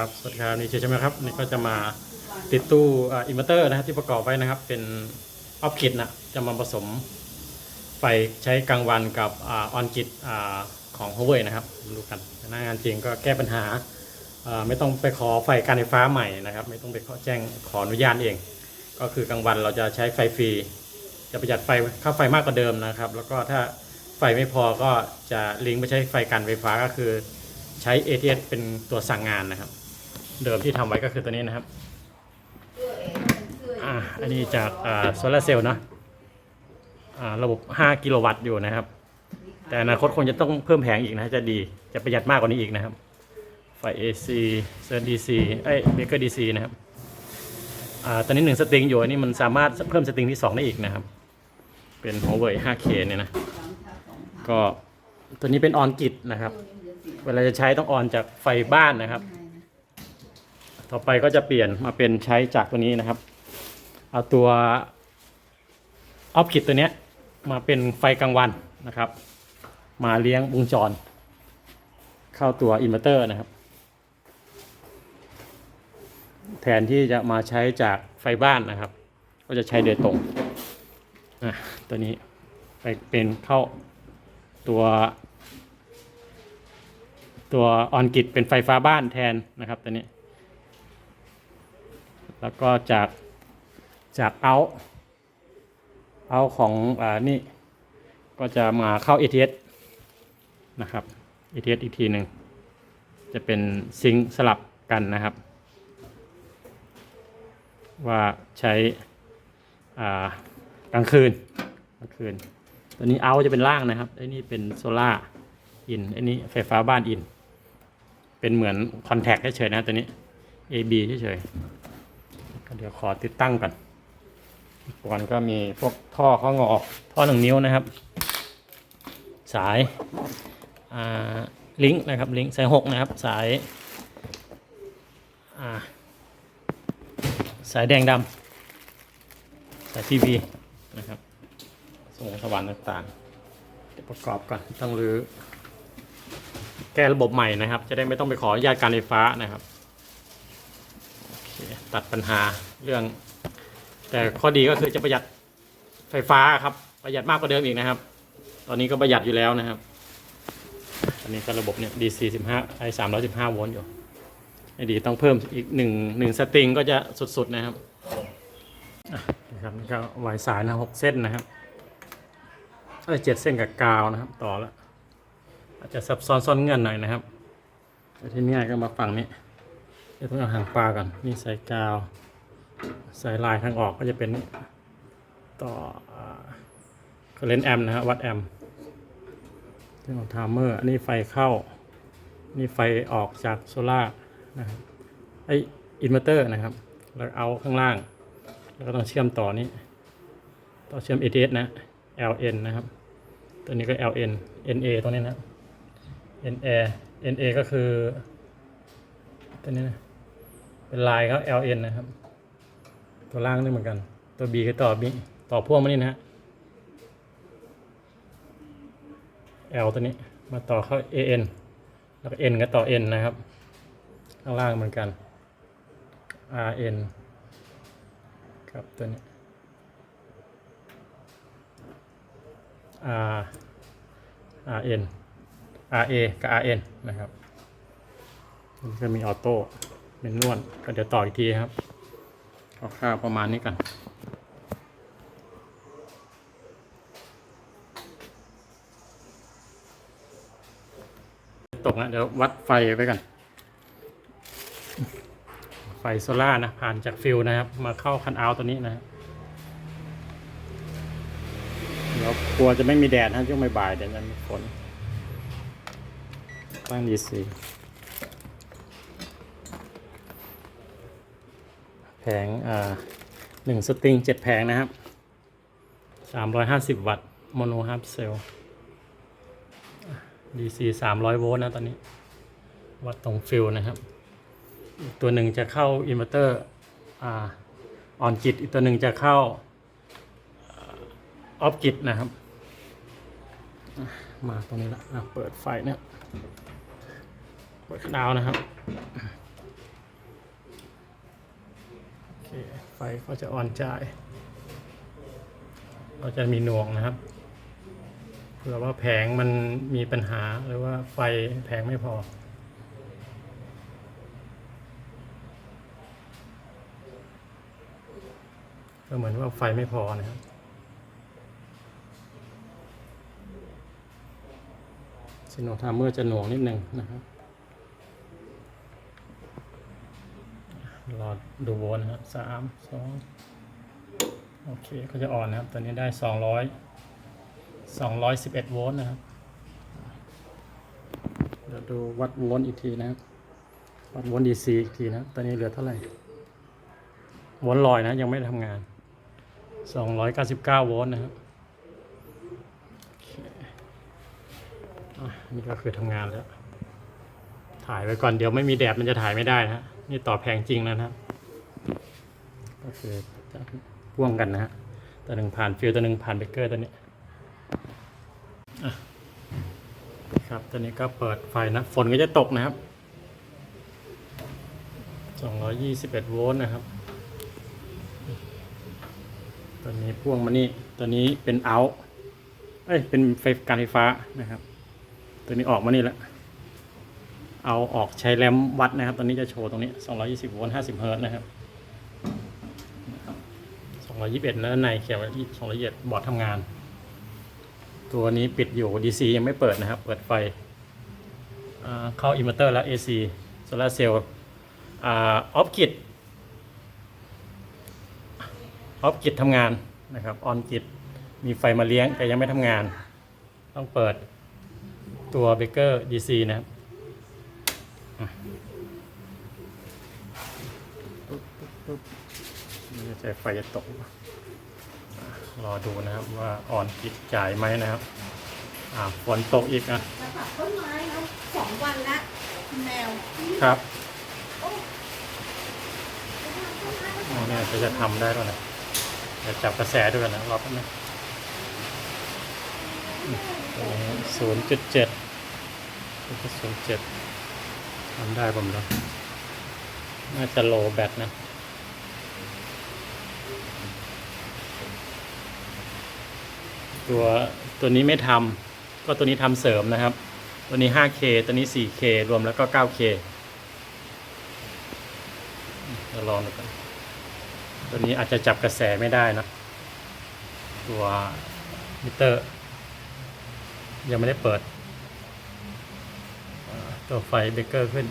ครับ สวัสดีครับนี่เชใช่ไหมครับนี่ก็จะมาติดตู้อินเวอร์เตอร์นะครับที่ประกอบไว้นะครับ เป็นออฟกิดนะจะมาผสมไฟใช้กลางวันกับออนกิดของ h u เว่นะครับมาดูกันหน้างานจริงก็แก้ปัญหาไม่ต้องไปขอไฟการไฟฟ้าใหม่นะครับ ไม่ต้องไปขอแจ้งขออนุญาตเอง ก็คือกลางวันเราจะใช้ไฟฟรีจะประหยัดไฟค่าไฟมากกว่าเดิมนะครับ แล้วก็ถ้าไฟไม่พอก็จะลิงก์ไปใช้ไฟการไฟฟ้าก็คือใช้ ATS เป็นตัวสั่งงานนะครับ เดิมที่ทำไว้ก็คือตัวนี้นะครับอ่าอันนี้จากโซลาเซลล์นะอ่าระบบ 5 กิโลวัตต์อยู่นะครับ แต่อนาคตคงจะต้องเพิ่มแผงอีกนะจะดีจะประหยัดมากกว่านี้อีกนะครับ ไฟ AC เซอร์ DC เอ้ยเบเกอร์ DC นะครับอ่าตอนนี้หนึ่งสตริงอยู่อันนี้มันสามารถเพิ่มสตริงที่ 2 ได้อีกนะครับ เป็น Huawei 5K เนี่ยนะ ก็ตัวนี้เป็นออนกิดนะครับ เวลาจะใช้ต้องออนจากไฟบ้านนะครับ ต่อไปก็จะเปลี่ยนมาเป็นใช้จากตัวนี้นะครับ เอาตัวออฟคิดตัวเนี้ยมาเป็นไฟกลางวันนะครับ มาเลี้ยงวงจร เข้าตัวอินเวอร์เตอร์นะครับ แทนที่จะมาใช้จากไฟบ้านนะครับ ก็จะใช้โดยตรงอะตัวนี้ไปเป็นเข้าตัวตัวออนกิดเป็นไฟฟ้าบ้านแทนนะครับตัวนี้ แล้วก็จากจากเอาเอาของอ่านี่ก็จะมาเข้า ATS นะครับ ATS อีกทีหนึ่งจะเป็นซิงค์สลับกันนะครับ ว่าใช้อ่ากลางคืนกลางคืน ตัวนี้เอาจะเป็นล่างนะครับไอ้นี่เป็นโซล่าอินไอ้นี่ไฟฟ้าบ้านอิน เป็นเหมือนคอนแทคเฉยๆนะตัวนี้ AB เฉยๆ เดี๋ยวขอติดตั้งก่อนอุปกรณ์ก็มีพวกท่อข้องออกท่อหนึ่งนิ้วนะครับ สายาลิงก์นะครับลิงก์สายหกนะครับสายาสายแดงดำสายทีวีนะครับส่งสว่านต่างๆเดี๋ยวประกอบก่อนต้องรื้อแก้ระบบใหม่นะครับ จะได้ไม่ต้องไปขออนุญาตการไฟฟ้านะครับ ตัดปัญหาเรื่อง แต่ข้อดีก็คือจะประหยัดไฟฟ้าครับ ประหยัดมากกว่าเดิมอีกนะครับ ตอนนี้ก็ประหยัดอยู่แล้วนะครับ อันนี้ก็ระบบเนี่ย DC 15ไอ315โวลต์อยู่ไอดีต้องเพิ่มอีกหนึ่งหนึ่งสตริงก็จะสุดๆนะครับนะครับนี่ก็วายสายนะหกเส้นนะครับเอ้ยเจ็ดเส้นกับกาวนะครับ ต่อแล้วอาจจะซับซ้อนซ้อนเงื่อนหน่อยนะครับแต่ที่นี่ก็มาฝั่งนี้ เดี๋ยวต้องเอาหางปลาก่อนนี่สายกาวสายลายทางออกก็จะเป็นต่อคอเรนแอมนะฮะวัดแอมเรื่องของไทม์เมอร์อันนี้ไฟเข้า นี่ไฟออกจากโซล่าร์นะครับไออินเวอร์เตอร์นะครับ แล้วเอาข้างล่าง แล้วก็ต้องเชื่อมต่อนี้ต่อเชื่อม ATS นะ LN นะครับ ตัวนี้ก็ LN NA ตรงนี้นะ NA NA ก็คือตัวนี้นะ เป็นลายเขา LN นะครับ ตัวล่างนี่เหมือนกัน ตัว B คือต่อ B ต่อพ่วงมานี่นะฮะ L ตัวนี้มาต่อเข้า AN แล้วก็ N ก็ต่อ N นะครับ ข้างล่างเหมือนกัน RN ครับตัวนี้ R RN RA กับ RN นะครับ มันก็มีออโต้ เป็นนวดก็เดี๋ยวต่ออีกทีครับคร่าวๆประมาณนี้กันตกนะเดี๋ยววัดไฟไปกัน ไฟโซล่านะ ผ่านจากฟิลนะครับ มาเข้าคันเอาตัวนี้นะครับเดี๋ยวกลัวจะไม่มีแดดนะช่วงบ่ายเดี๋ยวจะมีฝนตั้งดีซี แผงอ่าหนึ่งสตริงเจ็ดแผงนะครับสามร้อยห้าสิบวัตต์โมโนฮาร์ปเซลดีซีสามร้อยโวลต์นะตอนนี้ วัดตรงฟิลนะครับ ตัวหนึ่งจะเข้าอินเวอร์เตอร์อ่าออนจิตอีกตัวหนึ่งจะเข้าออฟกิดนะครับ มาตรงนี้ละอะเปิดไฟเนี่ย เปิดดาวนะครับ เคไฟก็จะอ่อนจ่าย ก็จะมีหน่วงนะครับเผื่อว่าแผงมันมีปัญหาหรือว่าไฟแผงไม่พอ ก็เหมือนว่าไฟไม่พอนะครับซิโนทามเมอร์จะหน่วงนิดนึงนะครับ รอดูโวลต์นะครับสามสองโอเคก็จะอ่อนนะครับตอนนี้ได้สองร้อยสองร้อยสิบเอ็ดโวลต์นะครับเดี๋ยวดูวัดโวลต์อีกทีนะครับ วัดโวลต์ดีซีอีกทีนะตอนนี้เหลือเท่าไหร่ โวลต์ลอยนะยังไม่ได้ทำงานสองร้อยเก้าสิบเก้าโวลต์นะครับนี่ก็คือทำงานแล้ว ถ่ายไว้ก่อนเดี๋ยวไม่มีแดดมันจะถ่ายไม่ได้นะฮะ นี่ต่อแพงจริงแล้วนะครับ ก็คือจะพ่วงกันนะฮะตัวหนึ่งผ่านฟิลตัวหนึ่งผ่านเบรกเกอร์ตัวนี้อะครับตัวนี้ก็เปิดไฟนะ ฝนก็จะตกนะครับ 221 โวลต์นะครับ ตัวนี้พ่วงมานี่ ตัวนี้เป็นเอาเอ้ย เป็นไฟการไฟฟ้านะครับ ตัวนี้ออกมานี่แล้ว เอาออกใช้แรมวัดนะครับ ตอนนี้จะโชว์ตรงนี้ 220โวลต์50เฮิร์ตนะครับ 221 แล้วในเขียนไว้221บอร์ดทำงาน ตัวนี้ปิดอยู่ DC ยังไม่เปิดนะครับ เปิดไฟ เข้าอินเวอร์เตอร์แล้ว AC โซลาร์เซลล์ออฟกิดออฟกิดทำงานนะครับ ออนกิดมีไฟมาเลี้ยงแต่ยังไม่ทำงาน ต้องเปิดตัวเบเกอร์ DC นะครับ ไม่แน่ใจไฟจะตกปะอะรอดูนะครับว่าอ่อนกิดจ่ายไหมนะครับอ่าฝนตกอีกนะมาตัดต้นไม้นะสองวันละคุณแมวครับอ๋อเนี่ยจะจะทำได้แล้วนะเดี๋ยวจับกระแสด้วยกันนะรอบนึงศูนย์จุดเจ็ดศูนย์เจ็ด ทำได้ผมแล้วน่าจะโลแบตนะตัวตัวนี้ไม่ทำก็ตัวนี้ทำเสริมนะครับ ตัวนี้ 5K ตัวนี้ 4K รวมแล้วก็ 9K เดี๋ยวลองดูกันตัวนี้อาจจะจับกระแสไม่ได้นะ ตัวมิเตอร์ ยังไม่ได้เปิด ตัวไฟเบรเกอร์ขึ้น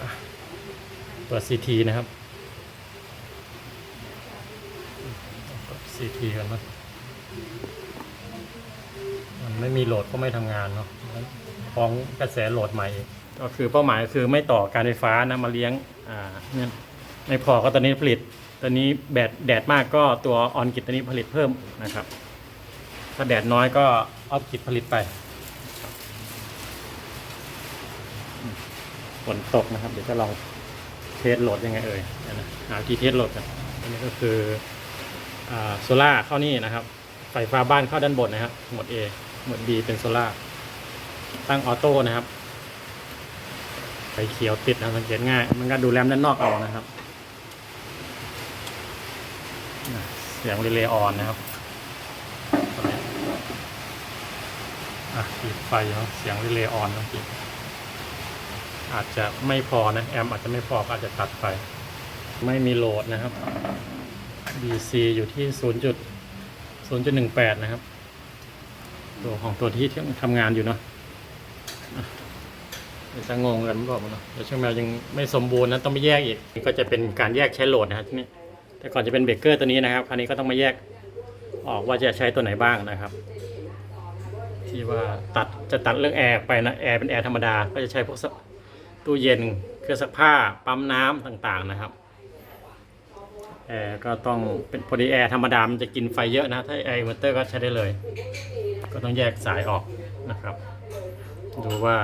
อะเปิด CT นะครับซีทีกันมั้ยมันไม่มีโหลดก็ไม่ทำงานเนาะฟ้องกระแสโหลดใหม่ ก็คือเป้าหมายคือไม่ต่อการไฟฟ้านะมาเลี้ยง อ่าเนี่ยไม่พอก็ตอนนี้ผลิต ตอนนี้แดดแดดมากก็ตัวออนกิตตัวนี้ผลิตเพิ่มนะครับ ถ้าแดดน้อยก็ออฟกิตผลิตไปอืม ฝนตกนะครับ เดี๋ยวจะลองเทสโหลดยังไงเอ่ยนะหาที่เทสโหลดกันอันนี้ก็คือโซล่าเข้านี่นะครับไฟฟ้าบ้านเข้าด้านบนนะครับ หมวด A หมวด B เป็นโซล่าตั้งออโต้นะครับไฟเขียวติดนะสังเกตง่าย มันก็ดูแรมด้านนอกเอานะครับเสียงรีเลย์ออนนะครับอะปิดไฟเนาะเสียงรีเลย์ออนเมื่อกี้ อาจจะไม่พอนะแอมอาจจะไม่พอก็อาจจะตัดไฟไม่มีโหลดนะครับ DC อยู่ที่ 0. 0.18 นะครับ ตัวของตัวที่ทำงานอยู่เนาะอะเดี๋ยวจะงงกันบอกมาเนาะเดี๋ยวช่างแมวยังไม่สมบูรณ์นะต้องไปแยกอีกก็จะเป็นการแยกใช้โหลดนะครับที่นี่แต่ก่อนจะเป็นเบรกเกอร์ตัวนี้นะครับ คราวนี้ก็ต้องมาแยกออกว่าจะใช้ตัวไหนบ้างนะครับ ที่ว่าตัดจะตัดเรื่องแอร์ไปนะแอร์เป็นแอร์ธรรมดาก็จะใช้พวก ตู้เย็นเครื่องซักผ้าปั๊มน้ำต่างๆนะครับแอร์ก็ต้องเป็นพอดีแอร์ธรรมดามันจะกินไฟเยอะนะ ถ้าแอร์อินเวอร์เตอร์ก็ใช้ได้เลย ก็ต้องแยกสายออกนะครับ ดูว่า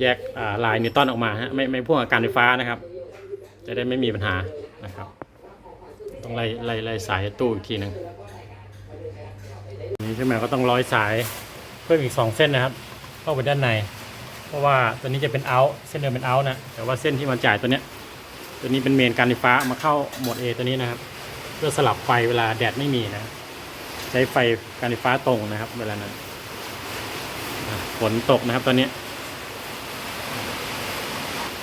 แยกลายนิวตันออกมาฮะไม่ไม่พ่วงกับการไฟฟ้านะครับ จะได้ไม่มีปัญหานะครับ ต้องไล่ไล่ไล่สายตู้อีกทีหนึ่งนี้ใช่ไหมก็ต้องร้อยสายเพิ่มอีกสองเส้นนะครับ เข้าไปด้านใน เพราะว่าตัวนี้จะเป็นเอาเส้นเดิมเป็นเอานะแต่ว่าเส้นที่มันจ่ายตัวเนี้ยตัวนี้เป็นเมนการไฟฟ้ามาเข้าโหมด A ตัวนี้นะครับ เพื่อสลับไฟเวลาแดดไม่มีนะใช้ไฟการไฟฟ้าตรงนะครับ เวลานั้นอะฝนตกนะครับตอนนี้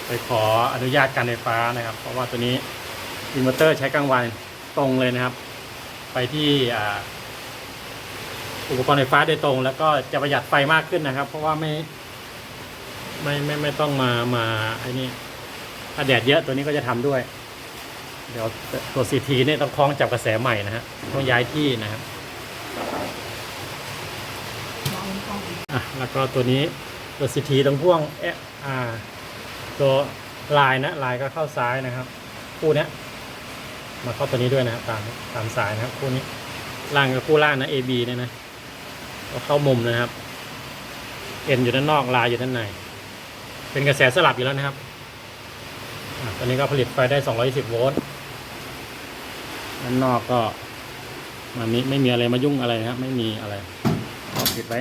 ไปขออนุญาตการไฟฟ้านะครับ เพราะว่าตัวนี้อินเวอร์เตอร์ใช้กลางวันตรงเลยนะครับ ไปที่อุปกรณ์ไฟฟ้าโดยตรง แล้วก็จะประหยัดไฟมากขึ้นนะครับ เพราะว่าไม่ ไม่ไม่ไม่ต้องมามาไอ้นี่ถ้าแดดเยอะตัวนี้ก็จะทำด้วย เดี๋ยวตัวซีทีเนี่ยต้องคล้องจับกระแสใหม่นะฮะต้องย้ายที่นะครับอะแล้วก็ตัวนี้ตัวซีทีตรงพ่วงเออ่าตัวลายนะลายก็เข้าซ้ายนะครับ คู่นี้มาเข้าตัวนี้ด้วยนะครับตามตามสายนะครับ คู่นี้ล่างกับคู่ล่างนะ AB เนี่ยนะก็เข้ามุมนะครับเอ็นอยู่ด้านนอกลายอยู่ด้านใน เป็นกระแสสลับอยู่แล้วนะครับตอนนี้ก็ผลิตไฟได้ 220 โวลต์ด้านนอกก็มันนี้ไม่มีอะไรมายุ่งอะไรนะครับ ไม่มีอะไรก็ปิดไว้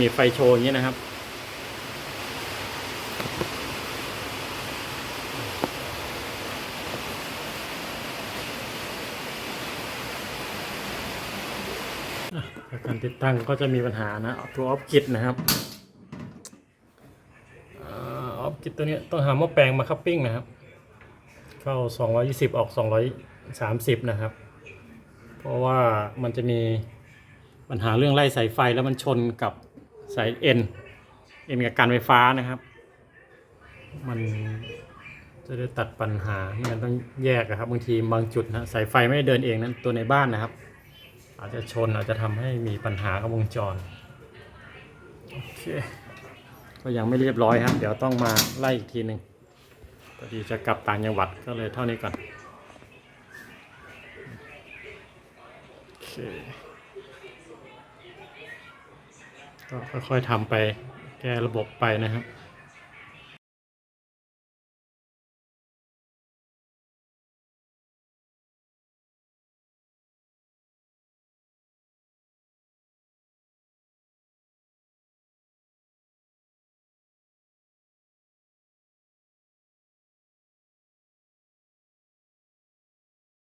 มีไฟโชว์อย่างนี้นะครับการติดตั้งก็จะมีปัญหานะตัวออฟกิดนะครับ กิดตัวนี้ต้องหาหม้อแปลงมาคัพปิ้งนะครับ เข้า 220 ออก 230 นะครับ เพราะว่ามันจะมีปัญหาเรื่องไล่สายไฟแล้วมันชนกับสายเอ็นเอ็นกับการไฟฟ้านะครับ มันจะได้ตัดปัญหาไม่งั้นต้องแยกอะครับบางทีบางจุดนะสายไฟไม่ได้เดินเองนั้นตัวในบ้านนะครับ อาจจะชนอาจจะทำให้มีปัญหากับวงจรโอเค ก็ยังไม่เรียบร้อยครับ เดี๋ยวต้องมาไล่อีกทีหนึ่งพอดีจะกลับต่างจังหวัดก็เลยเท่านี้ก่อนโอเคก็ค่อยๆทำไปแก้ระบบไปนะครับ